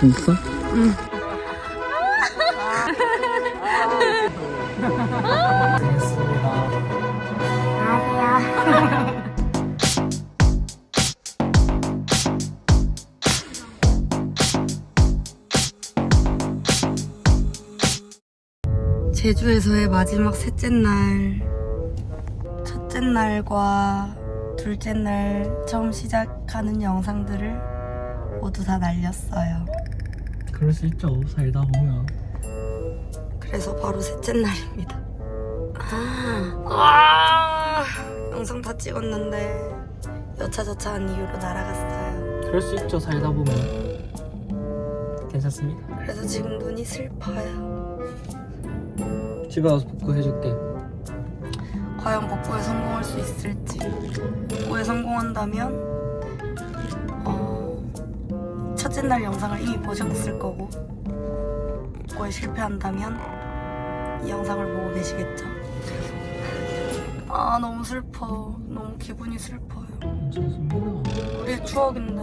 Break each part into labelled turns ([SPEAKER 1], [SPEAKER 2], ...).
[SPEAKER 1] 재밌어?
[SPEAKER 2] 제주에서의 마지막 셋째 날, 첫째 날과 둘째 날 처음 시작하는 영상들을 모두 다 날렸어요.
[SPEAKER 1] 그럴 수 있죠 살다 보면
[SPEAKER 2] 그래서 바로 셋째 날입니다. 아, 아, 영상 다 찍었는데 여차저차한 이유로 날아갔어요.
[SPEAKER 1] 그럴 수 있죠 살다 보면 괜찮습니다
[SPEAKER 2] 그래서 지금 눈이 슬퍼요.
[SPEAKER 1] 집에 와서 복구해줄게
[SPEAKER 2] 과연 복구에 성공할 수 있을지. 복구에 성공한다면 어, 첫째 날 영상을 이미 보셨을 거고 복구에 실패한다면 이 영상을 보고 계시겠죠. 아 너무 슬퍼. 너무 기분이 슬퍼요. 우리의 추억인데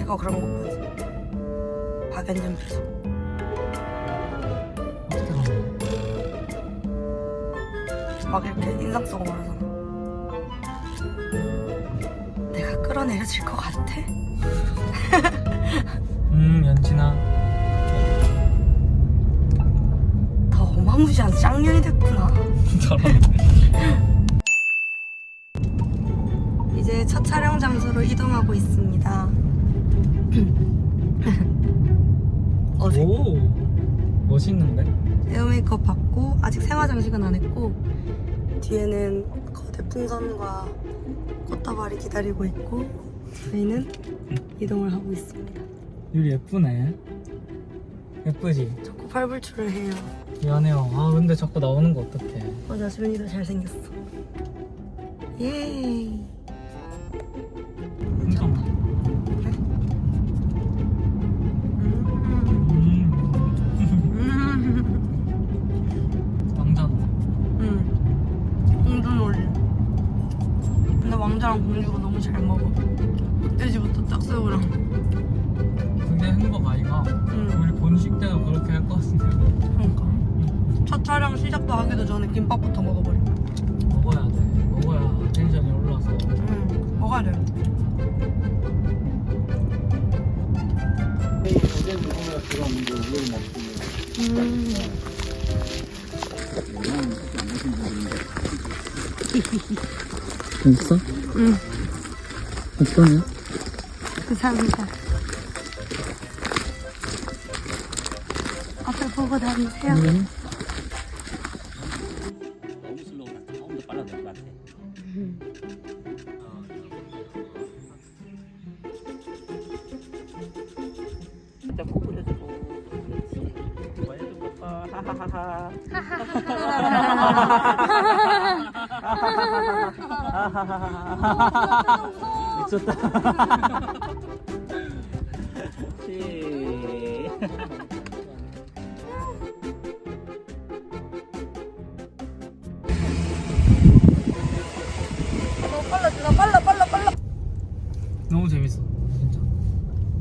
[SPEAKER 2] 이거 그런 거 배소.
[SPEAKER 1] 어떻게 가면
[SPEAKER 2] 막 이렇게 인상 쓰고 말하잖아. 끌어내려질 것 같아?
[SPEAKER 1] 음 연진아
[SPEAKER 2] 더 어마무시한 쌍년이 됐구나.
[SPEAKER 1] 잘하네
[SPEAKER 2] 이제 첫 촬영 장소로 이동하고 있습니다. 어색.
[SPEAKER 1] 오 멋있는데?
[SPEAKER 2] 헤어 메이크업 받고 아직 생화 장식은 안 했고 뒤에는 거대 풍선과 꽃다발이 기다리고 있고 저희는 이동을 하고 있습니다.
[SPEAKER 1] 유리 예쁘네 예쁘지?
[SPEAKER 2] 자꾸 팔불출을 해요.
[SPEAKER 1] 미안해요 아 근데 자꾸 나오는 거 어떡해
[SPEAKER 2] 맞아 주연이도 잘생겼어. 예이. 너무 잘 먹어. 흑돼지부터 딱새우랑.
[SPEAKER 1] 그게 행복 아이가
[SPEAKER 2] 응.
[SPEAKER 1] 우리 본식 때도 그렇게 할 것 같은데
[SPEAKER 2] 그러니까. 첫 촬영 시작도 하기도 전에 김밥부터 먹어버려.
[SPEAKER 1] 먹어야 돼 먹어야 텐션이 올라서
[SPEAKER 2] 응. 먹어야 돼.
[SPEAKER 1] 어제 누구가 들어왔는데 우리를 먹고
[SPEAKER 2] 음.
[SPEAKER 1] 재밌어?
[SPEAKER 2] 응.
[SPEAKER 1] 어떠냐?
[SPEAKER 2] 감사합니다. 앞을 보고 다니세요.
[SPEAKER 1] 응.
[SPEAKER 3] 것 봐. 하하하하. 미쳤다. 시.
[SPEAKER 2] 너 빨라, 누나 빨라, 빨라, 빨라.
[SPEAKER 1] 너무 재밌어 진짜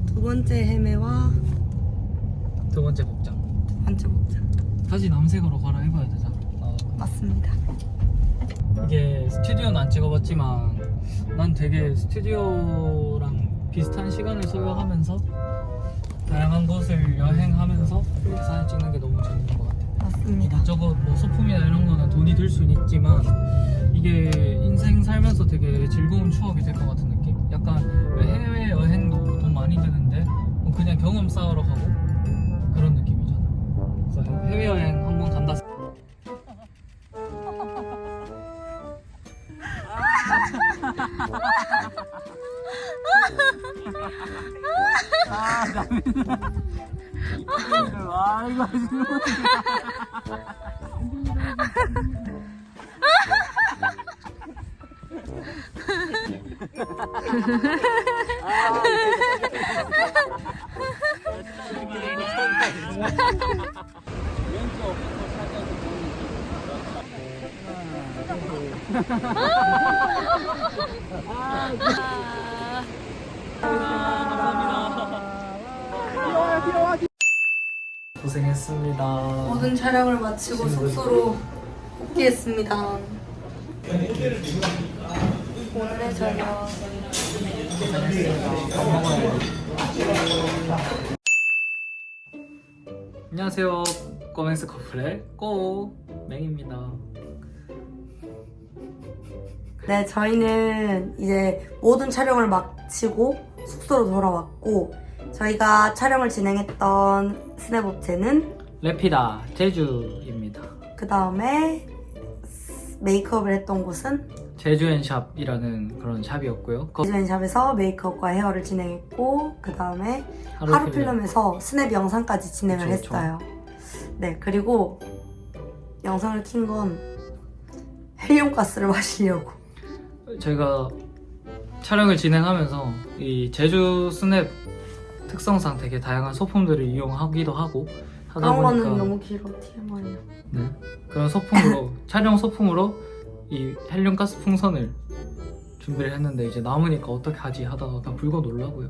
[SPEAKER 2] 두 번째 헤매와
[SPEAKER 1] 두 번째. 다시 남색으로 갈아입어야 되잖아 어.
[SPEAKER 2] 맞습니다.
[SPEAKER 1] 이게 스튜디오는 안 찍어봤지만 난 되게 스튜디오랑 비슷한 시간을 소요하면서 다양한 곳을 여행하면서 이렇게 사진 찍는 게 너무 재밌는 것 같아
[SPEAKER 2] 맞습니다.
[SPEAKER 1] 이것저것 뭐 소품이나 이런 거는 돈이 들 수는 있지만 이게 인생 살면서 되게 즐거운 추억이 될 것 같은 느낌? 약간 왜 해외 여행도 돈 많이 드는데 뭐 그냥 경험 쌓으러 가고 그런 느낌이잖아 그래서 해외 여행 あーダメだ。あ。あ 고생했습니다.
[SPEAKER 2] 모든 촬영을 마치고 숙소로 복귀했습니다. 오늘의 저녁
[SPEAKER 1] 안녕하세요. 꼬맹스 커플의 꼬맹입니다.
[SPEAKER 2] 네, 저희는 이제 모든 촬영을 마치고 숙소로 돌아왔고 저희가 촬영을 진행했던 스냅 업체는
[SPEAKER 1] 레피다 제주입니다.
[SPEAKER 2] 그 다음에 메이크업을 했던 곳은
[SPEAKER 1] 제주앤샵이라는 그런 샵이었고요. 거-
[SPEAKER 2] 디자인샵에서 메이크업과 헤어를 진행했고 그 다음에 하루 필름에서 스냅 영상까지 진행을
[SPEAKER 1] 그쵸, 그쵸.
[SPEAKER 2] 했어요. 네, 그리고 영상을 킨 건 헬륨 가스를 마시려고.
[SPEAKER 1] 저희가 촬영을 진행하면서 이 제주 스냅 특성상 되게 다양한 소품들을 이용하기도 하고 하다
[SPEAKER 2] 그런
[SPEAKER 1] 보니까
[SPEAKER 2] 거는 너무 길어, TMI야.
[SPEAKER 1] 네. 그런 소품으로 촬영 소품으로 이 헬륨 가스 풍선을 준비를 했는데 이제 남으니까 어떻게 하지 하다가 그냥 불고 놀라고요.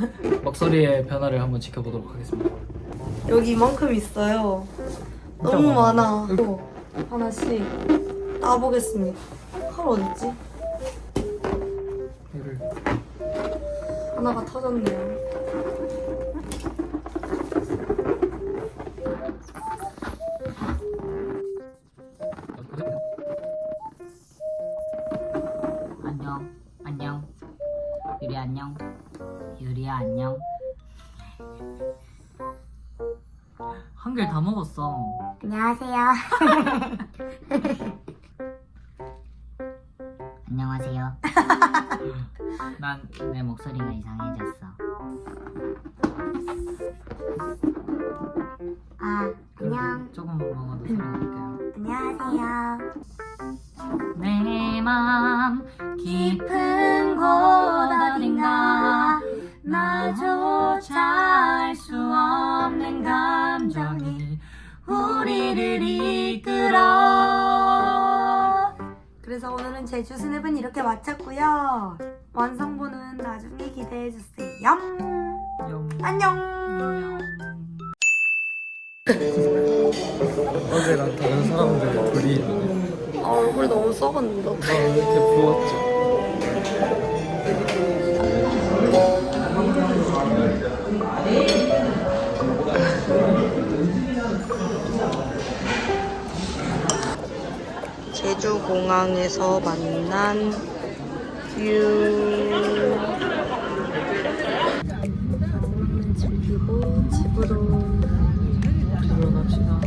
[SPEAKER 1] 먹소리의 변화를 한번 지켜보도록 하겠습니다.
[SPEAKER 2] 여기 이만큼 있어요.
[SPEAKER 1] 진짜
[SPEAKER 2] 너무
[SPEAKER 1] 많아.
[SPEAKER 2] 많아. 또 하나씩 따보겠습니다. 칼 어딨지? 하나가 터졌네요.
[SPEAKER 4] 안녕, 안녕. 유리 안녕. 유리야 안녕.
[SPEAKER 1] 한 개 다 먹었어.
[SPEAKER 4] 안녕하세요. 안녕하세요. 난내 목소리가 이상해졌어. 아, 안녕.
[SPEAKER 1] 조금 먹어도 소리 날게요.
[SPEAKER 4] 안녕하세요. 내맘 깊은 곳 어딘가 나조차 알 수 없는 감정이 우리를 이끌어
[SPEAKER 2] 그래서 오늘은 제주 스냅은 이렇게 마쳤고요. 완성본은 나중에 기대해주세요.
[SPEAKER 1] 영.
[SPEAKER 2] 안녕!
[SPEAKER 1] 어제랑 다른 사람들 둘이
[SPEAKER 2] 아, 얼굴 너무 썩었는데.
[SPEAKER 1] 나 이렇게 부었죠.
[SPEAKER 2] 제주 공항에서 만난 유. 오늘은 즐기고 집으로
[SPEAKER 1] 들어갑시다.